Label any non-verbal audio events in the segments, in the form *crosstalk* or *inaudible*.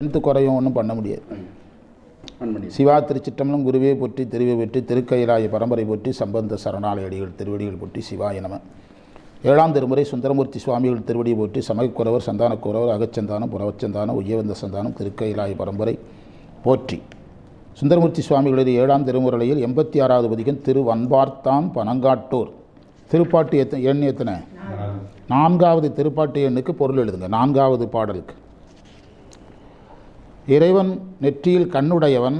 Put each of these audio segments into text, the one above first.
Strength குறையும் ஒன்றும் பண்ண முடியாது. சிவா திருச்சிட்டம்பலம் குருவே போற்றி திருவை போற்றி திருக்கைலாய பரம்பரை போற்றி சம்பந்த சரணாலயடிகள் திருவடிகள் போற்றி சிவாய நம. ஏழாம் திருமுறை சுந்தரமூர்த்தி சுவாமிகள் திருவடியை போற்றி சமயக்குறவர் சந்தானக்குறவர் அகச்சந்தானம் புறவச்சந்தானம் உய்யவந்த சந்தானம் திருக்கைலாய பரம்பரை போற்றி. சுந்தரமூர்த்தி சுவாமிகளுடைய ஏழாம் திருமுறையில் எண்பத்தி ஆறாவது பதிகம் திரு வன்பார்த்தான் பனங்காட்டூர். திருப்பாட்டு எத்த எண் எத்தனை? நான்காவது திருப்பாட்டு எண்ணுக்கு பொருள் எழுதுங்க நான்காவது பாடலுக்கு. இறைவன் நெற்றியில் கண்ணுடையவன்.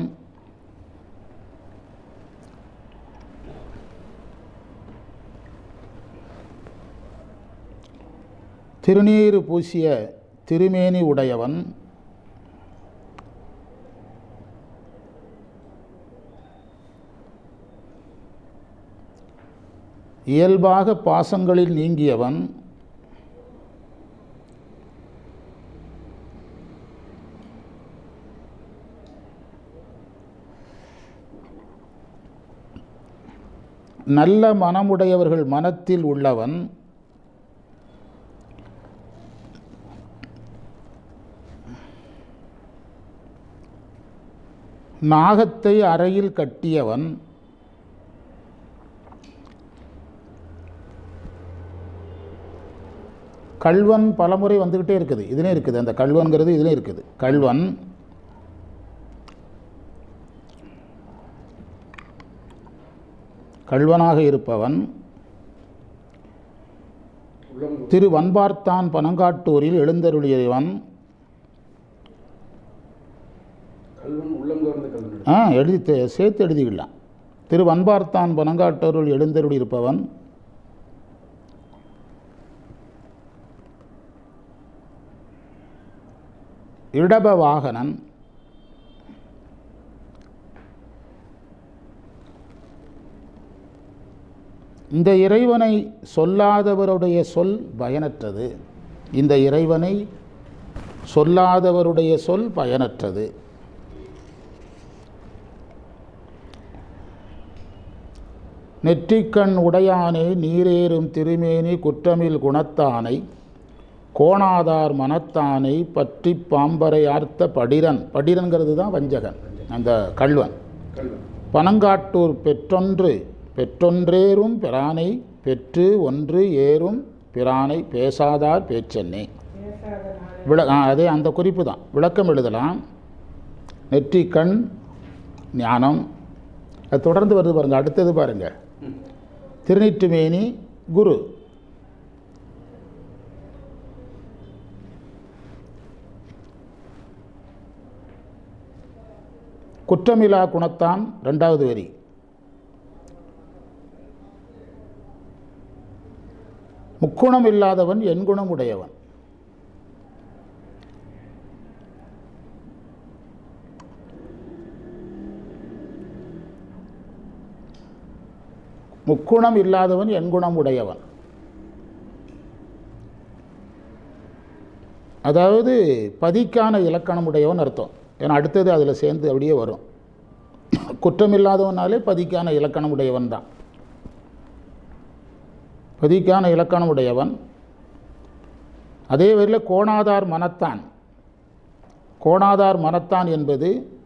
திருநீறு பூசிய திருமேனி உடையவன். இயல்பாக பாசங்களில் நீங்கியவன். நல்ல மனமுடையவர்கள் மனத்தில் உள்ளவன் நாகத்தை அறையில் கட்டியவன் கல்வன் பலமுறை வந்துக்கிட்டே இருக்குது. இதுலேயும் இருக்குது. அந்த கல்வன்கிறது இதுலேயும் இருக்குது. கல்வன் கல்வனாக இருப்பவன் திரு வன்பார்த்தான் பனங்காட்டூரில் எழுந்தருளியவன். ஆ எழுதி சேர்த்து எழுதிக்கலாம் திரு வன்பார்த்தான் பனங்காட்டூரில் எழுந்தருளி இருப்பவன் இடப வாகனன் இந்த இறைவனை சொல்லாதவருடைய சொல் பயனற்றது. இந்த இறைவனை சொல்லாதவருடைய சொல் பயனற்றது. நெற்றிக்கண் உடையானே நீரேறும் திருமேனி குற்றமில் குணத்தானை கோணாதார் மனத்தானை பற்றி பாம்பரை ஆர்த்த படிரன். படிரன்கிறது தான் வஞ்சகன் அந்த கல்வன் கல்வன் பனங்காட்டூர் பெற்றொன்று பெற்றொன்றேறும் பிரானை பெற்று ஒன்று ஏறும் பிரானை பேசாதார் பேச்சென்னே. விள அதே அந்த குறிப்பு தான். விளக்கம் எழுதலாம். நெற்றி கண் ஞானம். அது தொடர்ந்து வருது பாருங்க அடுத்தது பாருங்க. திருநீற்றுமேனி குரு. குற்றமிலா குணத்தான் ரெண்டாவது வரி. முக்குணம் இல்லாதவன் என் குணம் உடையவன் முக்குணம் இல்லாதவன் என் குணம் உடையவன் அதாவது பதிக்கான இலக்கணம் உடையவன் அர்த்தம். ஏன்னா அடுத்தது அதில் சேர்ந்து அப்படியே வரும். குற்றமில்லாதவனாலே பதிக்கான இலக்கணம் உடையவன் தான். பதிக்கான இலக்கணம் உடையவன் அதே வரையில் கோணாதார் மனத்தான். கோணாதார் மனத்தான் என்பது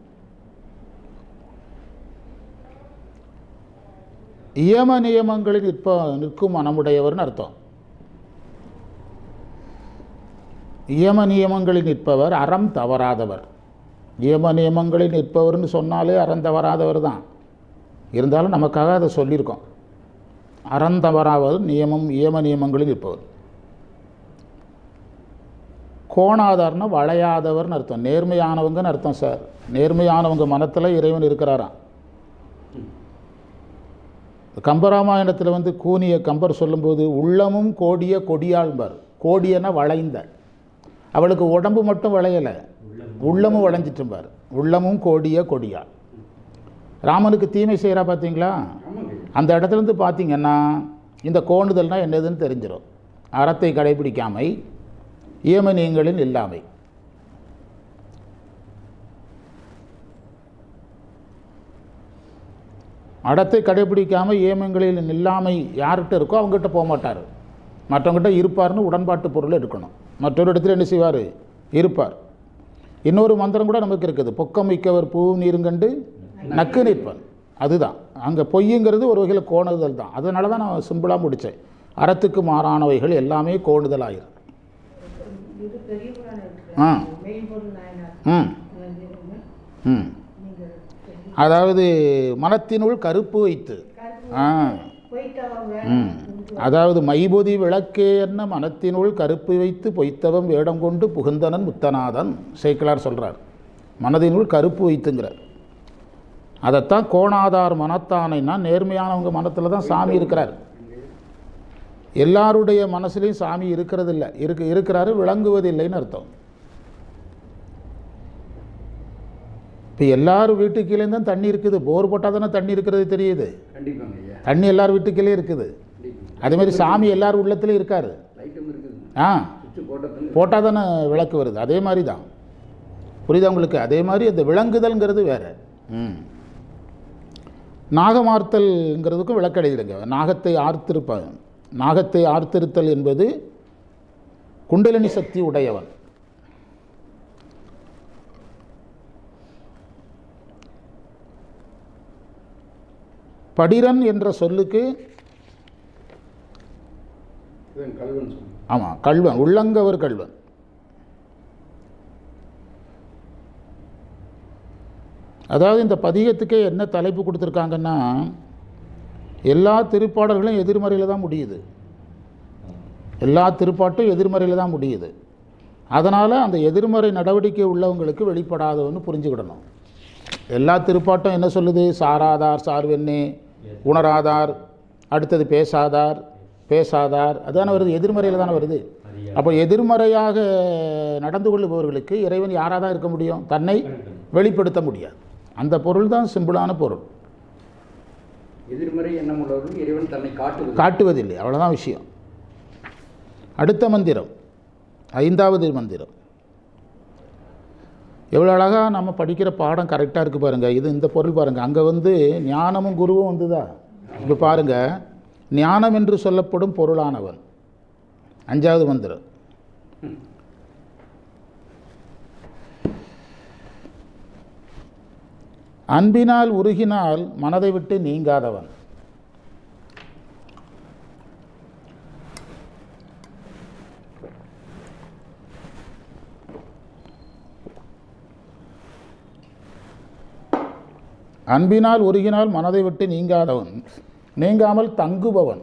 இயம நியமங்களில் நிற்ப நிற்கும் மனமுடையவர்னு அர்த்தம். இயம நியமங்களில் நிற்பவர் அறம் தவறாதவர். இயம நியமங்களில் நிற்பவர்னு சொன்னாலே அறம் தவறாதவர் தான். இருந்தாலும் நமக்காக அதை சொல்லியிருக்கோம். அறந்தவராவது நியமம் இயம நியமங்களில் இருப்பவர். கோணாதார்னா வளையாதவர்னு அர்த்தம். நேர்மையானவங்கன்னு அர்த்தம் சார். நேர்மையானவங்க மனத்தில் இறைவன் இருக்கிறாராம். கம்பராமாயணத்தில் வந்து கூனிய கம்பர் சொல்லும்போது உள்ளமும் கோடிய கொடியாள்பார் கோடியன வளைந்த அவளுக்கு உடம்பு மட்டும் வளையலை. உள்ளமும் வளைஞ்சிட்டும்பார். உள்ளமும் கோடிய கொடியாள். ராமனுக்கு தீமை செய்கிறா பார்த்தீங்களா அந்த இடத்துல இருந்து இந்த கோண்டுதல்னால் என்னதுன்னு தெரிஞ்சிடும் அறத்தை கடைபிடிக்காமை இயமனியங்களில் இல்லாமை. அடத்தை கடைபிடிக்காமல் ஏமங்களில் நில்லாமை யார்கிட்ட இருக்கோ அவங்ககிட்ட போக மாட்டார். மற்றவங்ககிட்ட இருப்பார்னு உடன்பாட்டு பொருள் எடுக்கணும். மற்றொரு இடத்துல என்ன செய்வார்? இருப்பார். இன்னொரு மந்திரம் கூட நமக்கு இருக்குது. பொக்கம் மிக்கவர் பூ நீருங்கண்டு நக்கு நிற்பன். அதுதான். அங்கே பொய்யுங்கிறது ஒரு வகையில் கோணுதல் தான். அதனால தான் நான் சிம்பிளாக முடித்தேன். அறத்துக்கு மாறானவைகள் எல்லாமே கோணுதல் ஆயிரும் ஆ. ம். ம். அதாவது மனத்தினுள் கருப்பு வைத்து. ஆ. ம். அதாவது மைபொதி விளக்கே என்ன மனத்தினுள் கருப்பு வைத்து பொய்த்தவம் வேடம் கொண்டு புகுந்தனன் முத்தநாதன் சேக்கிலார் சொல்கிறார் மனதினுள் கருப்பு வைத்துங்கிறார். அதைத்தான் கோணாதார் மனத்தானைன்னா நேர்மையானவங்க மனத்தில் தான் சாமி இருக்கிறார். எல்லாருடைய மனசுலையும் சாமி இருக்கிறது இல்லை இருக்கு இருக்கிறாரு விளங்குவதில்லைன்னு அர்த்தம். இப்போ எல்லார் வீட்டு கீழே தான் தண்ணி இருக்குது. போர் போட்டால் தானே தண்ணி இருக்கிறது தெரியுது. தண்ணி எல்லார் வீட்டுக்கிலே இருக்குது. அதே மாதிரி சாமி எல்லார் உள்ளத்துலையும் இருக்கார். ஆ. போட்டால் தானே விளக்கு வருது. அதே மாதிரி தான். புரியுதா உங்களுக்கு? அதே மாதிரி அந்த விளங்குதல்ங்கிறது வேற. ம். நாகமார்த்தல்ங்கிறதுக்கும் விளக்கடையிடுங்க நாகத்தை ஆர்த்திருப்ப நாகத்தை ஆர்த்திருத்தல் என்பது குண்டலினி சக்தி உடையவன். படிரன் என்ற சொல்லுக்கு ஆமாம் கல்வன் உள்ளங்கவர் கல்வன். அதாவது இந்த பதிகத்துக்கே என்ன தலைப்பு கொடுத்துருக்காங்கன்னா எல்லா திருப்பாடல்களும் எதிர்மறையில் தான் முடியுது. எல்லா திருப்பாட்டும் எதிர்மறையில் தான் முடியுது. அதனால் அந்த எதிர்மறை நடவடிக்கை உள்ளவங்களுக்கு வெளிப்படாதவன்னு புரிஞ்சுக்கிடணும். எல்லா திருப்பாட்டும் என்ன சொல்லுது? சாராதார் சார்வெண்ணே உணராதார் அடுத்தது பேசாதார் பேசாதார் அதுதானே வருது எதிர்மறையில் தானே வருது. அப்போ எதிர்மறையாக நடந்து கொள்ளுபவர்களுக்கு இறைவன் யாராக தான் இருக்க முடியும்? தன்னை வெளிப்படுத்த முடியாது. அந்த பொருள் தான் சிம்பிளான பொருள். எதிர்மறை எண்ணம் உள்ளவர்கள் இறைவன் தன்னை காட்டுவது காட்டுவதில்லை. அவ்வளோதான் விஷயம். அடுத்த மந்திரம். ஐந்தாவது மந்திரம். எவ்வளோ அழகாக நம்ம படிக்கிற பாடம் கரெக்டாக இருக்குது பாருங்கள் இது இந்த பொருள் பாருங்கள் அங்கே வந்து ஞானமும் குருவும் வந்துதா? இப்போ பாருங்கள் ஞானம் என்று சொல்லப்படும் பொருளானவன். அஞ்சாவது மந்திரம். அன்பினால் உருகினால் மனதை விட்டு நீங்காதவன். அன்பினால் உருகினால் மனதை விட்டு நீங்காதவன். நீங்காமல் தங்குபவன்.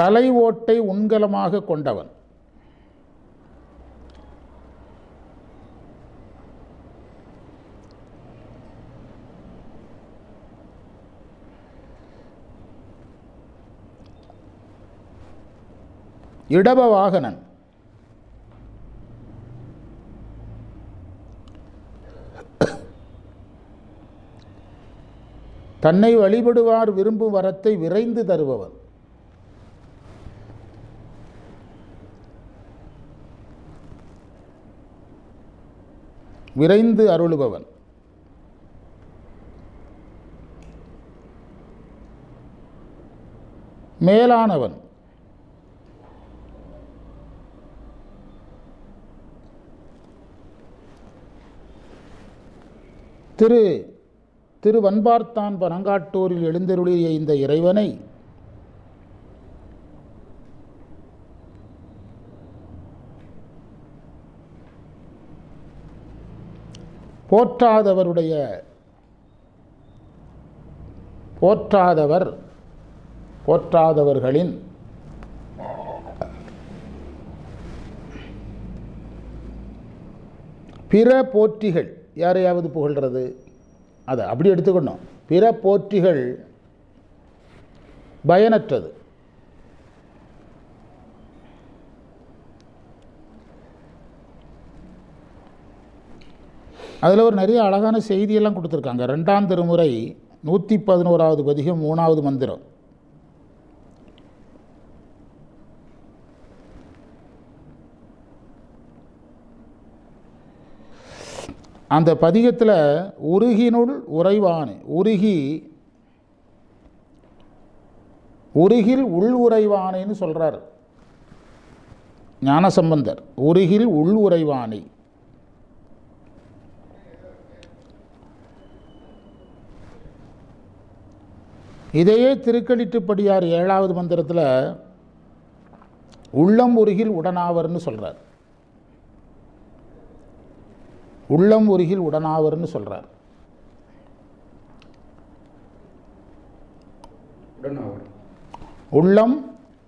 தலை ஓட்டை உண்கலமாக கொண்டவன். இடப வாகனன் தன்னை வழிபடுவார் விரும்பும் வரத்தை விரைந்து தருபவன். விரைந்து அருளுபவன். மேலானவன். திரு திரு வன்பார்த்தான் பனங்காட்டூரில் எழுந்தருளிய இந்த இறைவனை போற்றாதவருடைய போற்றாதவர் போற்றாதவர்களின் பிற போற்றிகள் யாரையாவது புகழ்கிறது அதை அப்படி எடுத்துக்கணும். பிற போற்றிகள் பயனற்றது. அதில் ஒரு நிறைய அழகான செய்தியெல்லாம் கொடுத்துருக்காங்க. ரெண்டாம் திருமுறை நூற்றி பதினோராவது பதிகம் மூணாவது மந்திரம். அந்த பதிகத்தில் உருகினுள் உறைவானு உருகி உருகில் உள் உறைவானேன்னு சொல்கிறார் ஞானசம்பந்தர் உருகில் உள் உறைவானை. இதையே திருக்கடிட்டுப்படியார் ஏழாவது மந்திரத்தில் உள்ளம் உருகில் உடனாவர்னு சொல்கிறார் உள்ளம் உருகில் உடனாவர்னு சொல்கிறார் உள்ளம்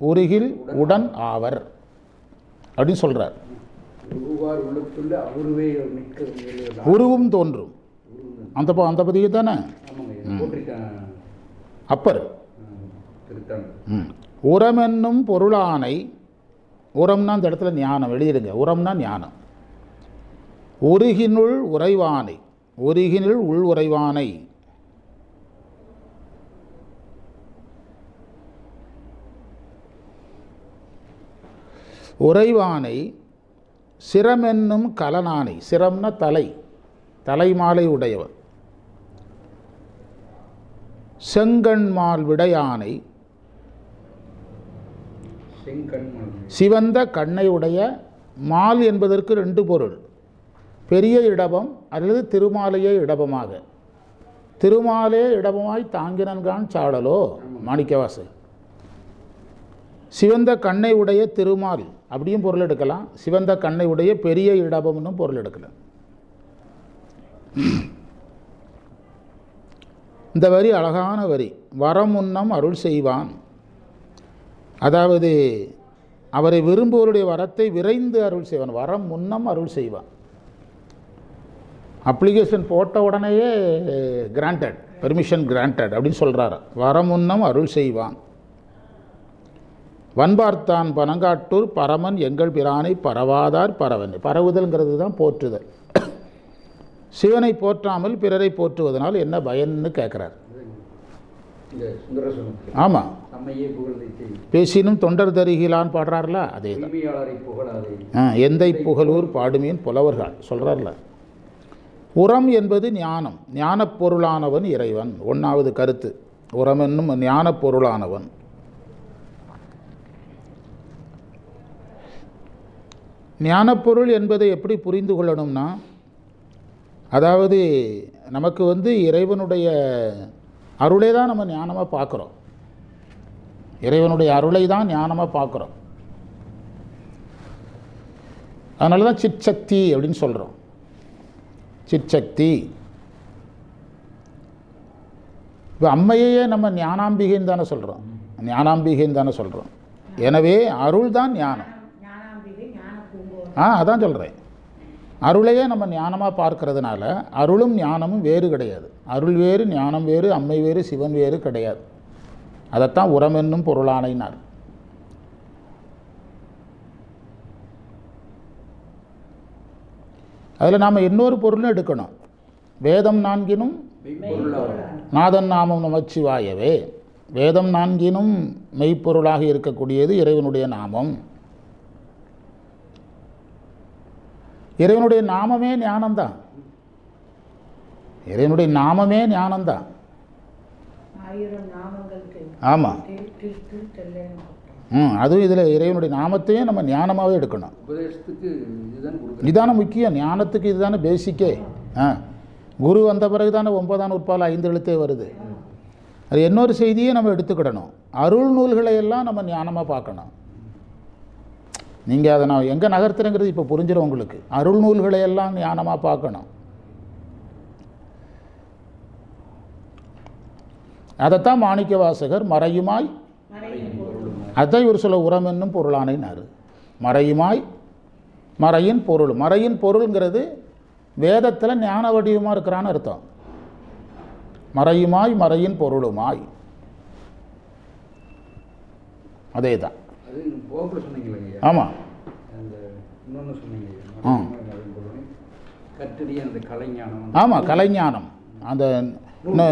உருகில் உடன் ஆவர் அப்படின்னு சொல்கிறார் உருவும் தோன்றும். அந்த ப- அந்த பதிவு தானே அப்பர். திருத்தாங்க ம். உரமென்னும் பொருளானை உரம்னா அந்த இடத்துல ஞானம் எழுதிடுங்க. உரம்னா ஞானம். உருகினுள் உறைவானை உருகினுள் உள் உறைவானை. உறைவானை சிரமென்னும் கலனானை. சிரம்னா தலை. தலைமாலை உடையவர். செங்கண்மால் விடையானை சிவந்த கண்ணை உடைய மால் என்பதற்கு ரெண்டு பொருள். பெரிய இடபம் அல்லது திருமாலையே இடபமாக. திருமாலே இடபமாய் தாங்கினன்கான் சாடலோ? மாணிக்கவாசு. சிவந்த கண்ணை உடைய திருமால் அப்படியும் பொருள் எடுக்கலாம். சிவந்த கண்ணை உடைய பெரிய இடபம்னும் பொருள் எடுக்கலாம். இந்த வரி அழகான வரி. வரமுன்னம் அருள் செய்வான். அதாவது அவரை விரும்புவருடைய வரத்தை விரைந்து அருள் செய்வான். வரம் முன்னம் அருள் செய்வான். அப்ளிகேஷன் போட்ட உடனேயே கிராண்டட் பெர்மிஷன் கிராண்டட் அப்படின்னு சொல்கிறார் வரம் அருள் செய்வான். வன்பார்த்தான் பனங்காட்டூர் பரமன் எங்கள் பிரானை பரவாதார் பரவன். பரவுதல்ங்கிறது தான் போற்றுதல். சிவனை போற்றாமல் பிறரை போற்றுவதனால் என்ன பயன்னு கேட்குறார் ஆமாம் பேசினும் தொண்டர் தருகிலான்னு பாடுறார்ல? அதே தான். எந்தை புகழூர் பாடுமீன் புலவர்கள் சொல்கிறார்ல உரம் என்பது ஞானம் ஞானப் பொருளானவன் இறைவன். ஒன்றாவது கருத்து. உரம் என்னும் ஞானப் பொருளானவன். ஞானப்பொருள் என்பதை எப்படி புரிந்து கொள்ளணும்னா அதாவது நமக்கு வந்து இறைவனுடைய அருளை தான் நம்ம ஞானமாக பார்க்குறோம். இறைவனுடைய அருளை தான் ஞானமாக பார்க்குறோம். அதனால தான் சிற்சக்தி அப்படின்னு சொல்கிறோம் சிற்சக்தி. இப்போ அம்மையையே நம்ம ஞானாம்பிகைன்னு தானே சொல்கிறோம் ஞானாம்பிகைன்னு தானே சொல்கிறோம் எனவே அருள் தான் ஞானம். ஆ அதான் சொல்கிறேன் அருளையே நம்ம ஞானமாக பார்க்கறதுனால அருளும் ஞானமும் வேறு கிடையாது. அருள் வேறு ஞானம் வேறு அம்மை வேறு சிவன் வேறு கிடையாது. அதைத்தான் உரம் என்னும் பொருளானைனார் அதில் நாம் இன்னொரு பொருளும் எடுக்கணும். வேதம் நான்கினும் நாதன் நாமம் நமச்சிவாயவே. வேதம் நான்கினும் மெய்ப்பொருளாக இருக்கக்கூடியது இறைவனுடைய நாமம். இறைவனுடைய நாமமே ஞானம்தான். இறைவனுடைய நாமமே ஞானம்தான். ஆமாம். ம் அதுவும் இதில் இறைவனுடைய நாமத்தையும் நம்ம ஞானமாகவே எடுக்கணும். உபதேசத்துக்கு இதுதான் கொடுக்குறேன் இதான முக்கியம். ஞானத்துக்கு இதுதானே பேசிக்கே ஆ. குரு வந்த பிறகு தானே ஒன்பதாம் நூற்பால் ஐந்து எழுத்தே வருது. அது இன்னொரு செய்தியை நம்ம எடுத்துக்கிடணும். அருள் நூல்களை எல்லாம் நம்ம ஞானமாக பார்க்கணும். நீங்கள் அதை நான் எங்கே நகர்த்துறேங்கிறது இப்போ புரிஞ்சிடும் உங்களுக்கு. அருள் நூல்களை எல்லாம் ஞானமாக பார்க்கணும். அதைத்தான் மாணிக்க வாசகர் மறையுமாய்? மறையும் அதை ஒரு சில உரம் என்னும் பொருளானைனாரு. மறையுமாய்? மறையின் பொருள். மறையின் பொருள்ங்கிறது வேதத்தில் ஞான வடிவமாக இருக்கிறான்னு அர்த்தம். மறையுமாய் மறையின் பொருளுமாய். அதே தான் போக்கில் ஆமாம் அந்த இன்னொன்று சொன்னீங்க. ஆ. கற்றடி அந்த கலைஞானம். ஆமாம் கலைஞானம். அந்த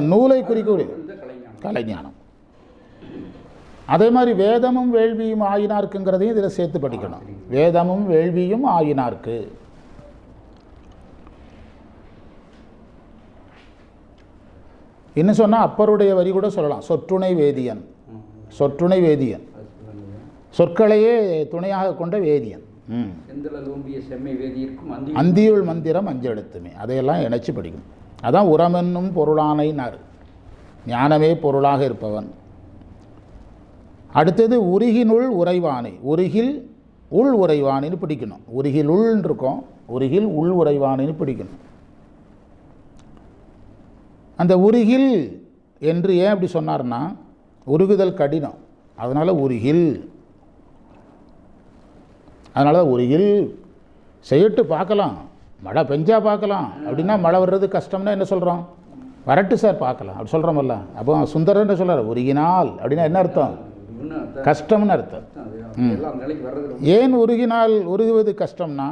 நூலை. குறிக்கக்கூடிய இந்த கலைஞானம். அதே மாதிரி வேதமும் வேள்வியும் ஆயினார்க்குங்கிறதையும் இதில் சேர்த்து படிக்கணும். வேதமும் வேள்வியும் ஆயினார்க்கு. இன்னும் சொன்னால் அப்பருடைய வரி கூட சொல்லலாம். சொற்றுணை வேதியன். சொற்றுணை வேதியன். சொற்களையே துணையாக கொண்ட வேதியன். அந்தியுள் மந்திரம். அஞ்செழுத்துமே அதையெல்லாம் இணைச்சி படிக்கணும். அதான் உரமென்னும் பொருளானைனார் ஞானமே பொருளாக இருப்பவன். அடுத்தது உருகினுள் உறைவானை. உருகில் உள் உறைவானின்னு பிடிக்கணும். உருகில் உள்ன்னு இருக்கும். உருகில் உள் உறைவானின்னு பிடிக்கணும். அந்த உருகில் என்று ஏன் அப்படி சொன்னார்னா உருகுதல் கடினம். அதனால் உருகில். அதனால தான் உருகில் செய்யட்டு பார்க்கலாம் மழை பெஞ்சா பார்க்கலாம். அப்படின்னா மழை வர்றது கஷ்டம்னா என்ன சொல்கிறோம் வரட்டு சார் பார்க்கலாம். அப்படி சொல்கிறோமல்ல அப்போ சுந்தரன்னு சொல்கிறார் உருகினால் அப்படின்னா என்ன அர்த்தம்? கஷ்டம்னு அர்த்தம். ஏன் உருகினால் உருகுவது கஷ்டம்னா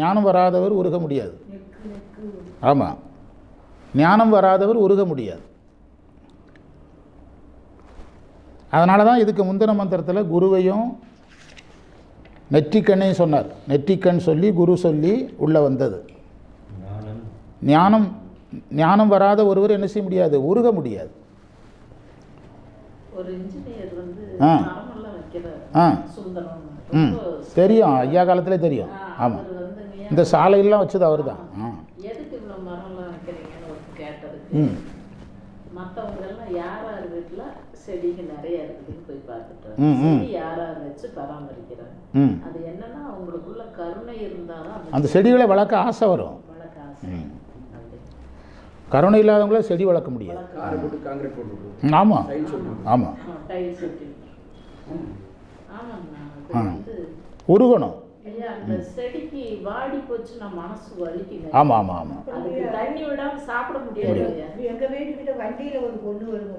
ஞானம் வராதவர் உருக முடியாது. ஆமாம் ஞானம் வராதவர் உருக முடியாது. அதனால தான் இதுக்கு முந்தின மந்திரத்தில் குருவையும் நெற்றிக்கண்ணையும் சொன்னார். நெற்றிக்கண் சொல்லி குரு சொல்லி உள்ளே வந்தது. ஞானம். ஞானம் வராத ஒருவர் என்ன செய்ய முடியாது? உருக முடியாது. ஒரு இன்ஜினியர் வந்து ஆ. ஆ. ம். தெரியும். ஐயா காலத்திலே தெரியும். ஆமாம் இந்த சாலையெல்லாம் வச்சது அவர் தான் ஆ. எதுக்கு இவ்வளோ மரம்லாம் வைக்கிறீங்கன்னு ஒரு கேட்டதுக்கு? ம். மற்றவங்க எல்லாம் யார் யார் வீட்டில் செடிங்க நிறைய இருக்குதுன்னு போய் பார்த்துட்டு யார் யார் வச்சு பராமரிக்கிறாங்க ம் அது என்னன்னா அவங்களுக்குள்ள கருணை அந்த செடிகளை வளர்க்க ஆசை வரும். கருணை இல்லாதவங்கள செடி வளர்க்க முடியாது. ஆமாம் ஆமாம் உருகணும். ஐயா அந்த செடிக்கு வாடி போச்சுன்னா மனசு வலிக்குங்க ஆமாம் ஆமாம் ஆமாம் அதுக்கு தண்ணி விடாம சாப்பிட முடியாது ஐயா. எங்கள் வீட்டுக்கிட்ட வண்டியில் ஒரு பொண்ணு வருங்க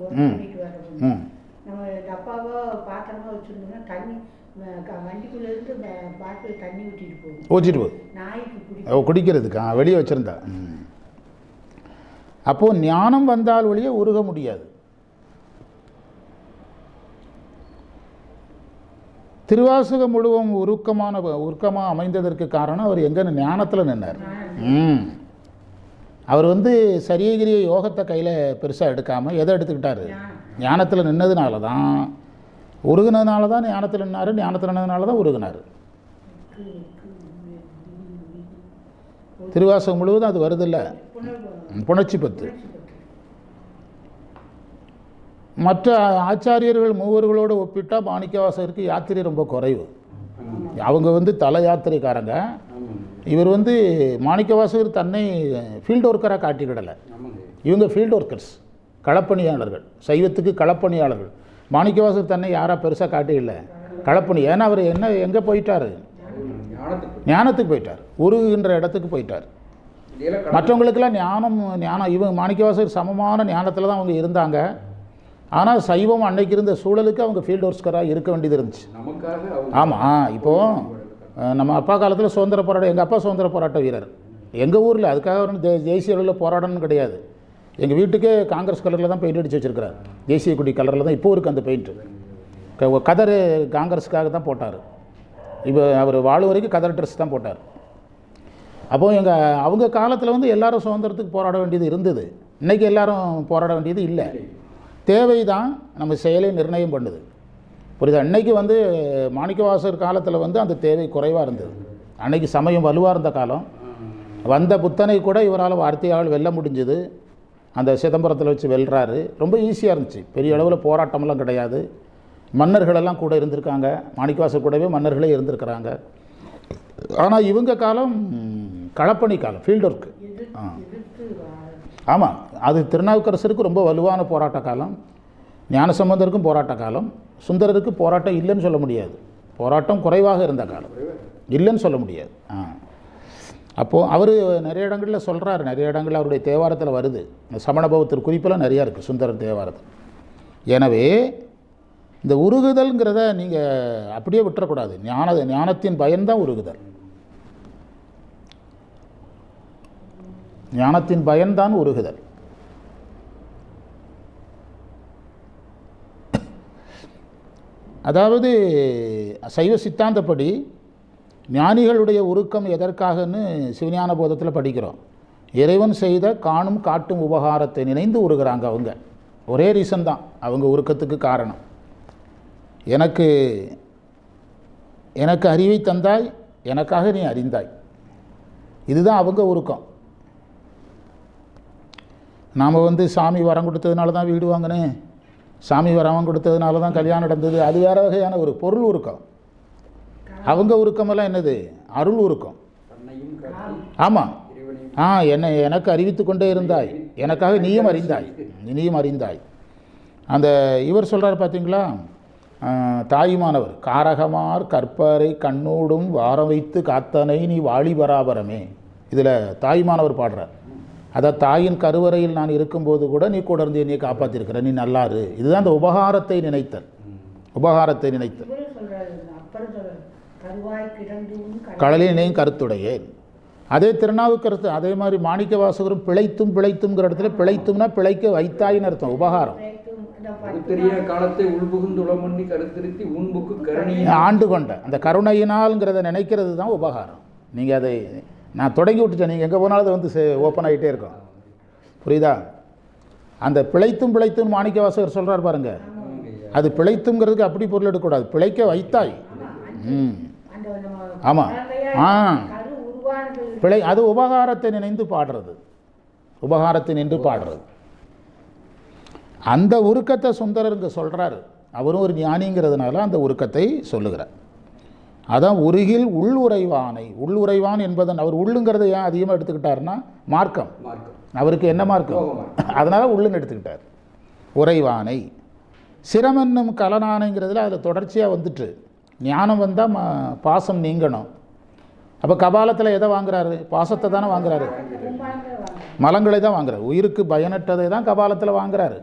நம்ம டப்பாவோ பாத்திரமோ வச்சுருந்தோம்னா தண்ணி வண்டிக்குள்ளேருந்து பாட்டில் தண்ணி ஊற்றிட்டு போகும். ஊற்றிட்டு போகுது நாய்க்கு பிடிக்கும் அவ குடிக்கிறதுக்கு வெளியே வச்சுருந்தா. அப்போது ஞானம் வந்தால் ஒழிய உருக முடியாது. திருவாசகம் முழுவதும் உருக்கமான உருக்கமாக அமைந்ததற்கு காரணம் அவர் எங்கே ஞானத்தில் நின்னார். ம். அவர் வந்து சரியகிரிய யோகத்தை கையில் பெருசாக எடுக்காமல் எதை எடுத்துக்கிட்டாரு? ஞானத்தில் நின்னதுனால தான் உருகுனதுனால தான் ஞானத்தில் நின்னார் ஞானத்தில் நின்னதுனால தான் உருகுனார். திருவாசகம் முழுவதும் அது வருதில்ல. புணர்ச்சி பத்து. மற்ற ஆச்சாரியர்கள் மூவர்களோடு ஒப்பிட்டால் மாணிக்கவாசகருக்கு யாத்திரை ரொம்ப குறைவு. அவங்க வந்து தல யாத்திரைக்காரங்க. இவர் வந்து மாணிக்கவாசகர் தன்னை ஃபீல்டு ஒர்க்கராக காட்டிக்கிடலை இவங்க ஃபீல்டு ஒர்க்கர்ஸ் களப்பணியாளர்கள் சைவத்துக்கு களப்பணியாளர்கள். மாணிக்கவாசர் தன்னை யாராக பெருசாக காட்டியில்லை. களப்பணி ஏன்னா அவர் என்ன எங்கே போயிட்டார்? ஞானத்துக்கு போயிட்டார். உருகுகின்ற இடத்துக்கு போயிட்டார். மற்றவங்களுக்கெல்லாம் ஞானம் ஞானம். இவங்க மாணிக்கவாசர் சமமான ஞானத்தில் தான் அவங்க இருந்தாங்க. ஆனால் சைவம் அன்னைக்கு இருந்த சூழலுக்கு அவங்க ஃபீல்டு ஒர்ஸ்கராக இருக்க வேண்டியது இருந்துச்சு. ஆமாம் இப்போது நம்ம அப்பா காலத்தில் சுதந்திர போராட்டம் எங்கள் அப்பா சுதந்திர போராட்ட வீரர். எங்கள் ஊரில் அதுக்காக ஒன்றும் தே தேசிய அளவில் போராடணும்னு கிடையாது. எங்கள் வீட்டுக்கே காங்கிரஸ் கலரில் தான் பெயிண்ட் அடித்து வச்சிருக்கிறார். தேசிய கொடி கலரில் தான் இப்போ இருக்குது அந்த பெயிண்ட்டு கதர் காங்கிரஸுக்காக தான் போட்டார். இப்போ அவர் வாழு வரைக்கும் கதர் ட்ரெஸ் தான் போட்டார். அப்போ எங்கள் அவங்க காலத்தில் வந்து எல்லாரும் சுதந்திரத்துக்கு போராட வேண்டியது இருந்தது. இன்றைக்கி எல்லாரும் போராட வேண்டியது இல்லை. தேவை தான் நம்ம செயலை நிர்ணயம் பண்ணுது. புரியுதா? அன்னைக்கு வந்து மாணிக்கவாசர் காலத்தில் வந்து அந்த தேவை குறைவாக இருந்தது. அன்னைக்கு சமயம் வலுவாக இருந்த காலம். வந்த புத்தனை கூட இவரால் வார்த்தையால் வெல்ல முடிஞ்சது. அந்த சிதம்பரத்தில் வச்சு வெல்றாரு. ரொம்ப ஈஸியாக இருந்துச்சு. பெரிய அளவில் போராட்டமெல்லாம் கிடையாது. மன்னர்களெல்லாம் கூட இருந்திருக்காங்க. மாணிக்கவாசர் கூடவே மன்னர்களே இருந்திருக்கிறாங்க. ஆனால் இவங்க காலம் களப்பணி காலம் ஃபீல்டு ஒர்க்கு ஆமாம் அது திருநாவுக்கரசருக்கு ரொம்ப வலுவான போராட்ட காலம். ஞானசம்பந்தருக்கும் போராட்ட காலம். சுந்தரருக்கு போராட்டம் இல்லைன்னு சொல்ல முடியாது. போராட்டம் குறைவாக இருந்த காலம். இல்லைன்னு சொல்ல முடியாது. ஆ. அப்போது அவர் நிறைய இடங்களில் சொல்கிறார் நிறைய இடங்களில் அவருடைய தேவாரத்தில் வருது. சமணபவத்திற்கு குறிப்பெல்லாம் நிறையா இருக்குது சுந்தரர் தேவாரத்தில். எனவே இந்த உருகுதல்ங்கிறத நீங்கள் அப்படியே விட்டுறக்கூடாது. ஞான ஞானத்தின் பயன்தான் உருகுதல். ஞானத்தின் பயன்தான் உருகுதல். அதாவது சைவ சித்தாந்தப்படி ஞானிகளுடைய உருக்கம் எதற்காகன்னு சிவஞான போதத்தில் படிக்கிறோம். இறைவன் செய்த காணும் காட்டும் உபகாரத்தை நினைந்து உருகிறாங்க அவங்க. ஒரே ரீசன் தான். அவங்க உருக்கத்துக்கு காரணம். எனக்கு எனக்கு அறிவை தந்தாய் எனக்காக நீ அறிந்தாய். இதுதான் அவங்க உருக்கம். நாம் வந்து சாமி வரம் கொடுத்ததுனால தான் வீடு வாங்கினேன். சாமி வரம் கொடுத்ததுனால தான் கல்யாணம் நடந்தது. அது வேறு வகையான ஒரு பொருள் உருக்கம். அவங்க உருக்கமெல்லாம் என்னது? அருள் உருக்கம். ஆமாம் ஆ என்னை எனக்கு அறிவித்து கொண்டே இருந்தாய். எனக்காக நீயும் அறிந்தாய். நீயும் அறிந்தாய். அந்த இவர் சொல்கிறார் பார்த்தீங்களா தாயுமானவர் காரகமார் கற்பரை கண்ணோடும் வாரம் வைத்து காத்தனை நீ வாழி பராபரமே இதில் தாயுமானவர் பாடுறார். அதாவது தாயின் கருவறையில் நான் இருக்கும்போது கூட நீ கூட இருந்து என்னை காப்பாற்றிருக்கிற நீ நல்லாரு. இதுதான் அந்த உபகாரத்தை நினைத்தல். உபகாரத்தை நினைத்தல். இணையும் கருத்துடையேன். அதே திருநாவுக்கரசு அதே மாதிரி மாணிக்க வாசகரும் பிழைத்தும் பிழைத்தும்ங்கிற இடத்துல பிழைத்தும்னா பிழைக்க வைத்தாயின்னு அர்த்தம் உபகாரம். ஆண்டு கொண்ட அந்த கருணையினால்ங்கிறத நினைக்கிறது தான் உபகாரம். நீங்கள் அதை நான் தொடங்கி விட்டுட்டேன் நீங்கள் எங்கே போனாலும் அது வந்து ஓப்பன் ஆகிட்டே இருக்கும். புரியுதா? அந்த பிழைத்தும் பிழைத்தும் மாணிக்க வாசகர் சொல்கிறார் பாருங்க அது பிழைத்துங்கிறதுக்கு அப்படி பொருள் எடுக்கக்கூடாது பிழைக்க வைத்தாய். ம். ஆமாம் ஆ. கரு உருவானது. பிழை அது உபகாரத்தை நினைந்து பாடுறது. உபகாரத்தை நின்று பாடுறது. அந்த உருக்கத்தை சுந்தரர் இங்கே சொல்கிறாரு அவரும் ஒரு ஞானிங்கிறதுனால அந்த உருக்கத்தை சொல்லுகிறார். அதான் உருகில் உள்ளுரைவானை உள்ளுரைவான் என்பதன் அவர் உள்ளுங்கிறத ஏன் அதிகமாக எடுத்துக்கிட்டாருன்னா மார்க்கம். மார்க்கம். அவருக்கு என்ன மார்க்கம்? அதனால் உள்ளுன்னு எடுத்துக்கிட்டார். உறைவானை. சிரமென்னும் கலனானைங்கிறதுல அதில் தொடர்ச்சியாக வந்துட்டு ஞானம் வந்தால் ம பாசம் நீங்கணும். அப்போ கபாலத்தில் எதை வாங்குறாரு? பாசத்தை தானே வாங்குறாரு. மலங்களை தான் வாங்குறாரு. உயிருக்கு பயனற்றதை தான் கபாலத்தில் வாங்குறாரு.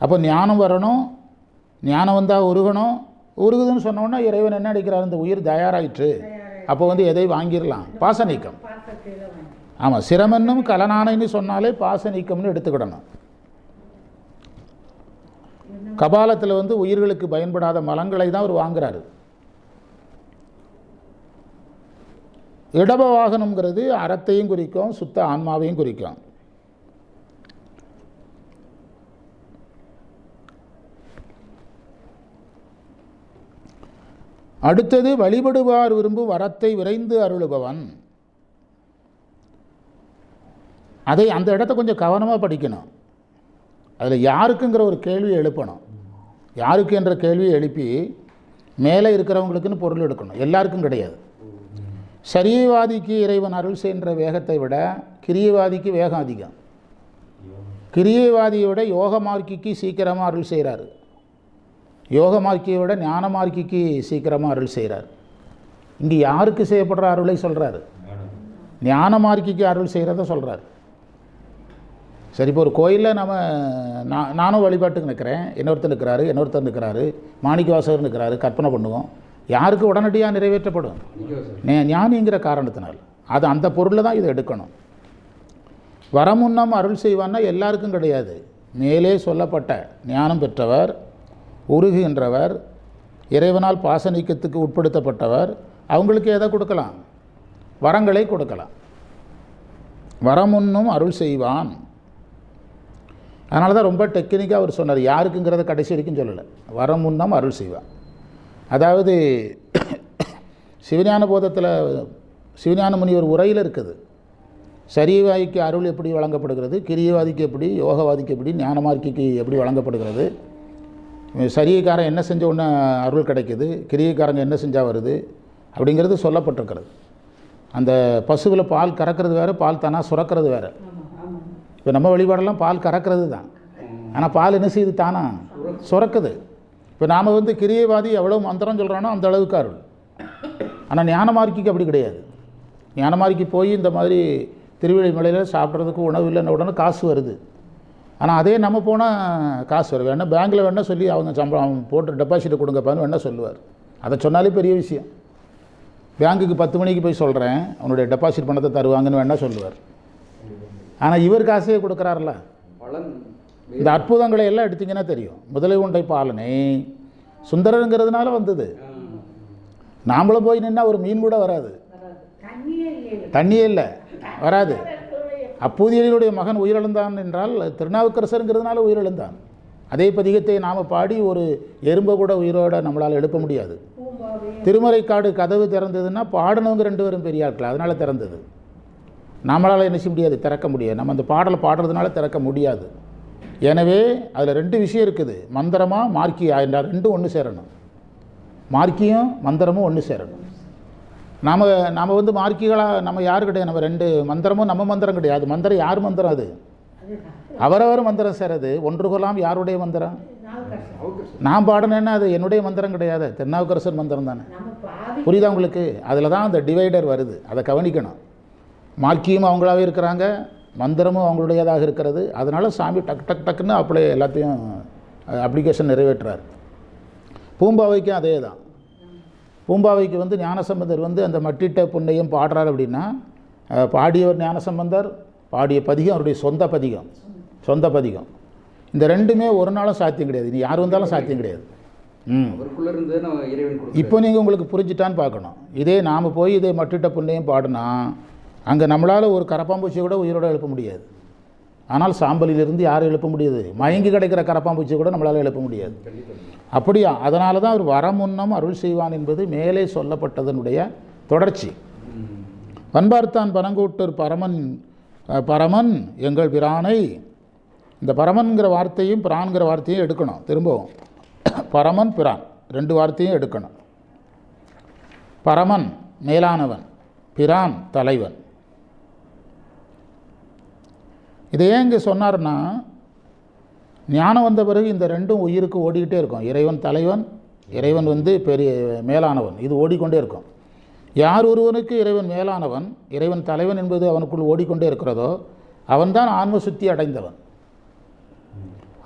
அப்போ ஞானம் வரணும் ஞானம் வந்தால் உருகணும். உருகுதுன்னு சொன்னோன்னா இறைவன் என்ன அடிக்கிறார்? இந்த உயிர் தயாராயிற்று. அப்போ வந்து எதை வாங்கிடலாம்? பாச நீக்கம். ஆமாம் சிரமென்னும் கலனானைன்னு சொன்னாலே பாச நீக்கம்னு எடுத்துக்கிடணும். கபாலத்தில் வந்து உயிர்களுக்கு பயன்படாத மலங்களை தான் அவர் வாங்குறாரு. இடப வாகனம்ங்கிறது அறத்தையும் குறிக்கும் சுத்த ஆன்மாவையும் குறிக்கும். அடுத்தது வழிபடுவார் விரும்பும் வரத்தை விரைந்து அருளுபவன். அதை அந்த இடத்த கொஞ்சம் கவனமாக படிக்கணும். அதில் யாருக்குங்கிற ஒரு கேள்வி எழுப்பணும். யாருக்கு என்ற கேள்வியை எழுப்பி மேலே இருக்கிறவங்களுக்குன்னு பொருள் எடுக்கணும். எல்லாருக்கும் கிடையாது. சரியவாதிக்கு இறைவன் அருள் செய்கின்ற வேகத்தை விட கிரியவாதிக்கு வேகம் அதிகம். கிரியவாதியை விட யோக மார்க்கிக்கு சீக்கிரமாக அருள் செய்கிறாரு. யோக மார்க்கியை விட ஞான மார்க்கிக்கு சீக்கிரமாக அருள் செய்கிறார். இங்கே யாருக்கு செய்யப்படுற அருளை சொல்கிறாரு ஞான மார்க்கிக்கு அருள் செய்கிறத சொல்கிறார் சரி இப்போ ஒரு கோயிலில் நம்ம நான் நானும் வழிபாட்டுக்கு நிற்கிறேன். இன்னொருத்தர் நிற்கிறாரு இன்னொருத்தர் நிற்கிறாரு. மாணிக்கவாசகர் நிற்கிறாரு கற்பனை பண்ணுவோம். யாருக்கு உடனடியாக நிறைவேற்றப்படும்? நே ஞானிங்கிற காரணத்தினால். அது அந்த பொருளில் தான் இதை எடுக்கணும். வரமுன்னம் அருள் செய்வான்னா எல்லாருக்கும் கிடையாது. மேலே சொல்லப்பட்ட ஞானம் பெற்றவர் உருகுகின்றவர் இறைவனால் பாச நீக்கத்துக்கு உட்படுத்தப்பட்டவர் அவங்களுக்கு எதை கொடுக்கலாம்? வரங்களை கொடுக்கலாம். வரமுன்னும் அருள் செய்வான். அதனால தான் ரொம்ப டெக்னிக்காக அவர் சொன்னார். யாருக்குங்கிறத கடைசி வரைக்கும் சொல்லலை. வரமுன்னம் அருள் செய்வார் அதாவது *coughs* சிவஞான போதத்தில் சிவஞான முனிவர் உரையில் இருக்குது. சரியவாதிக்கு அருள் எப்படி வழங்கப்படுகிறது? கிரியவாதிக்கு எப்படி? யோகவாதிக்கு எப்படி? ஞானமார்க்கிக்கு எப்படி வழங்கப்படுகிறது? சரியக்காரன் என்ன செஞ்ச உடனே அருள் கிடைக்குது? கிரியக்காரங்க என்ன செஞ்சால் வருது? அப்படிங்கிறது சொல்லப்பட்டிருக்கிறது. அந்த பசுவில் பால் கறக்கிறது வேறு பால் தானாக சுரக்கிறது வேறு. இப்போ நம்ம வழிபாடெல்லாம் பால் கறக்கிறது தான். ஆனால் பால் என்ன செய்யுது தானா? சுரக்குது. இப்போ நாம் வந்து கிரியவாதி எவ்வளோ மந்திரம் சொல்கிறானோ அந்த அளவுக்கு அருள். ஆனால் ஞானமார்க்கிக்கு அப்படி கிடையாது. ஞானமார்க்கி போய் இந்த மாதிரி திருவிழிமலையில் சாப்பிட்றதுக்கு உணவு இல்லைன்ன உடனே காசு வருது. ஆனால் அதே நம்ம போனால் காசு வரும். வேணால் பேங்க்கில் வேணால் சொல்லி அவங்க சம்பளம் அவங்க போட்டு டெபாசிட் கொடுங்கப்பான்னு வேணால் சொல்லுவார். அதை சொன்னாலே பெரிய விஷயம். பேங்க்குக்கு பத்து மணிக்கு போய் சொல்கிறேன் உன்னுடைய டெபாசிட் பணத்தை தருவாங்கன்னு வேணால் சொல்லுவார். ஆனால் இவர் காசே கொடுக்குறாருல. இந்த அற்புதங்களை எல்லாம் எடுத்தீங்கன்னா தெரியும். முதலை உண்டை பாலனை சுந்தரங்கிறதுனால வந்தது. நாமளும் போய் நின்னா ஒரு மீன் கூட வராது. தண்ணியே இல்லை. தண்ணியே இல்லை வராது. அப்பூதியலினுடைய மகன் உயிரிழந்தான் என்றால் திருநாவுக்கரசருங்கிறதுனால உயிரிழந்தான். அதே பதிகத்தை நாம் பாடி ஒரு எறும்பை கூட உயிரோட நம்மளால் எழுப்ப முடியாது. திருமறைக்காடு கதவு திறந்ததுன்னா பாடனவங்க ரெண்டு பேரும் பெரிய ஆட்கள் அதனால் திறந்தது. நம்மளால் என்ன செய்ய முடியாது? திறக்க முடியாது. நம்ம அந்த பாடலை பாடுறதுனால திறக்க முடியாது. எனவே அதில் ரெண்டு விஷயம் இருக்குது. மந்திரமாக மார்க்கியா என்றால் ரெண்டும் ஒன்று சேரணும். மார்க்கியும் மந்திரமும் ஒன்று சேரணும். நாம் நாம் வந்து மார்க்கிகளாக நம்ம யாரு கிடையாது? நம்ம ரெண்டு மந்திரமும் நம்ம மந்திரம் கிடையாது. மந்திரம் யார் மந்திரம் அது? அவரவர் மந்திரம் சேரது. ஒன்று கொலாம் யாருடைய மந்திரம்? நான் பாடினேன்னா அது என்னுடைய மந்திரம் கிடையாது. திருநாவுக்கரசர் மந்திரம் தானே? புரியுதா உங்களுக்கு? அதில் தான் அந்த டிவைடர் வருது. அதை கவனிக்கணும். மார்க்கியும் அவங்களாவே இருக்கிறாங்க மந்திரமும் அவங்களுடையதாக இருக்கிறது. அதனால் சாமி டக் டக் டக்குன்னு அப்படியே எல்லாத்தையும் அப்ளிகேஷன் நிறைவேற்றுறார். பூம்பாவைக்கும் அதே தான் பூம்பாவைக்கு வந்து ஞானசம்பந்தர் வந்து அந்த மட்டிட்ட புண்ணையும் பாடுறார் அப்படின்னா பாடியவர் ஞானசம்பந்தர் பாடிய பதிகம் அவருடைய சொந்த பதிகம் சொந்த பதிகம். இந்த ரெண்டுமே ஒரு நாளும் சாத்தியம் கிடையாது. நீ யார் வந்தாலும் சாத்தியம் கிடையாது. ம். இப்போ நீங்கள் உங்களுக்கு புரிஞ்சுட்டான்னு பார்க்கணும். இதே நாம் போய் இதே மட்டிட்ட புண்ணையும் பாடினா அங்கே நம்மளால் ஒரு கரப்பாம்பூச்சி கூட உயிரோட எழுப்ப முடியாது. ஆனால் சாம்பலிலிருந்து யாரும் எழுப்ப முடியாது? மயங்கி கிடைக்கிற கரப்பாம்பூச்சி கூட நம்மளால் எழுப்ப முடியாது. அப்படியா? அதனால தான் அவர் வரமுன்னம் அருள் செய்வான் என்பது மேலே சொல்லப்பட்டதனுடைய தொடர்ச்சி. பண்பார்த்தான் பனங்கூட்டர் பரமன் பரமன் எங்கள் பிரானை. இந்த பரமன்கிற வார்த்தையும் பிரான்கிற வார்த்தையும் எடுக்கணும். திரும்பவும். பரமன் பிரான். ரெண்டு வார்த்தையும் எடுக்கணும். பரமன் மேலானவன் பிரான் தலைவன். இதை ஏன் இங்கே சொன்னார்னா ஞானம் வந்த பிறகு இந்த ரெண்டும் உயிருக்கு ஓடிக்கிட்டே இருக்கும். இறைவன் தலைவன் இறைவன் வந்து பெரிய மேலானவன். இது ஓடிக்கொண்டே இருக்கும். யார் ஒருவனுக்கு இறைவன் மேலானவன் இறைவன் தலைவன் என்பது அவனுக்குள் ஓடிக்கொண்டே இருக்கிறதோ அவன்தான் ஆன்ம சுத்தி அடைந்தவன்.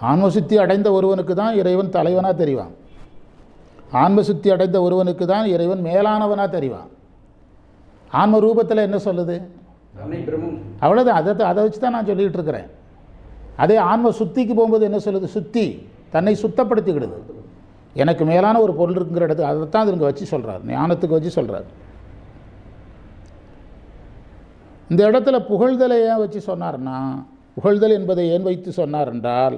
ஆன்ம சுத்தி அடைந்த ஒருவனுக்கு தான் இறைவன் தலைவனாக தெரிவான். ஆன்ம சுத்தி அடைந்த ஒருவனுக்கு தான் இறைவன் மேலானவனாக தெரிவான். ஆன்ம ரூபத்தில் என்ன சொல்லுது? அவ்வளோதான் அதை அதை வச்சு தான் நான் சொல்லிகிட்டு இருக்கிறேன் அதே ஆன்ம சுத்திக்கு போகும்போது என்ன சொல்லுது? சுத்தி. தன்னை சுத்தப்படுத்திக்கிடுது. எனக்கு மேலான ஒரு பொருள் இருக்குங்கிற இடத்துக்கு அதை தான் அதுங்க வச்சு சொல்கிறார் ஞானத்துக்கு வச்சு சொல்கிறார் இந்த இடத்துல புகழ்தலை ஏன் வச்சு சொன்னார்னா புகழ்தல் என்பதை ஏன் வைத்து சொன்னார் என்றால்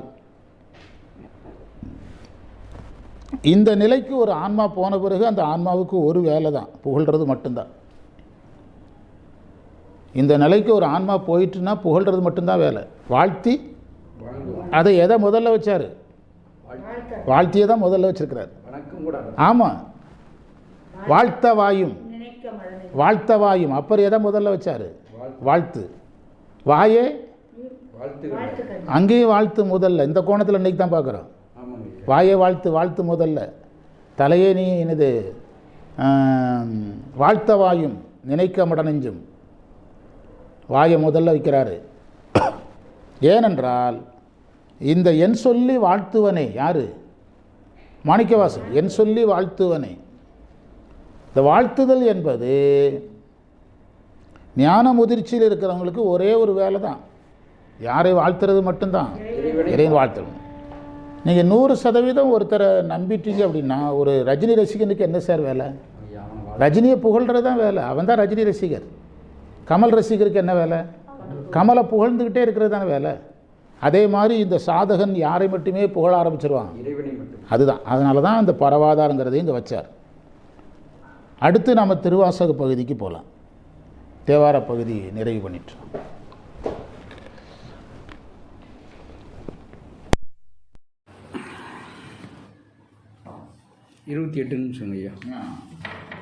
இந்த நிலைக்கு ஒரு ஆன்மா போன பிறகு அந்த ஆன்மாவுக்கு ஒரு வேலை தான் புகழ்கிறது மட்டும்தான். இந்த நிலைக்கு ஒரு ஆன்மா போயிட்டுன்னா புகழ்கிறது மட்டும்தான் வேலை. வாழ்த்தி அதை எதை முதல்ல வச்சார்? வாழ்த்தியை தான் முதல்ல வச்சிருக்கிறார். ஆமாம் வாழ்த்த வாயும். வாழ்த்த வாயும். அப்புறம் எதை முதல்ல வச்சார்? வாழ்த்து. வாயே? அங்கேயும் வாழ்த்து முதல்ல. இந்த கோணத்தில் இன்னைக்கு தான் பார்க்குறோம். வாயே வாழ்த்து வாழ்த்து முதல்ல. தலையே நீ என்னது? வாழ்த்த வாயும் நினைக்க மடனெஞ்சும் வாயை முதல்ல வைக்கிறாரு. ஏனென்றால் இந்த என் சொல்லி வாழ்த்துவனே யார்? மாணிக்கவாசன் என் சொல்லி வாழ்த்துவனே. இந்த வாழ்த்துதல் என்பது ஞான முதிர்ச்சியில் இருக்கிறவங்களுக்கு ஒரே ஒரு வேலை தான். யாரை வாழ்த்துறது மட்டும்தான் இறைவன் வாழ்த்தணும். நீங்கள் நூறு சதவீதம் ஒருத்தரை நம்பிட்டீங்க அப்படின்னா ஒரு ரஜினி ரசிகனுக்கு என்ன சார் வேலை? ரஜினியை புகழ்கிறது தான் வேலை அவன் தான் ரஜினி ரசிகர். கமல் ரசிகருக்கு என்ன வேலை? கமலை புகழ்ந்துக்கிட்டே இருக்கிறது தானே வேலை. அதே மாதிரி இந்த சாதகன் யாரை மட்டுமே புகழ மட்டும். அதுதான். அதனால தான் அந்த பரவாதாரங்கிறதையும் இங்கே வச்சார். அடுத்து நம்ம திருவாசக பகுதிக்கு போகலாம் தேவார பகுதி நிறைவு பண்ணிட்டோம் இருபத்தி எட்டு நிமிஷங்க ஐயா.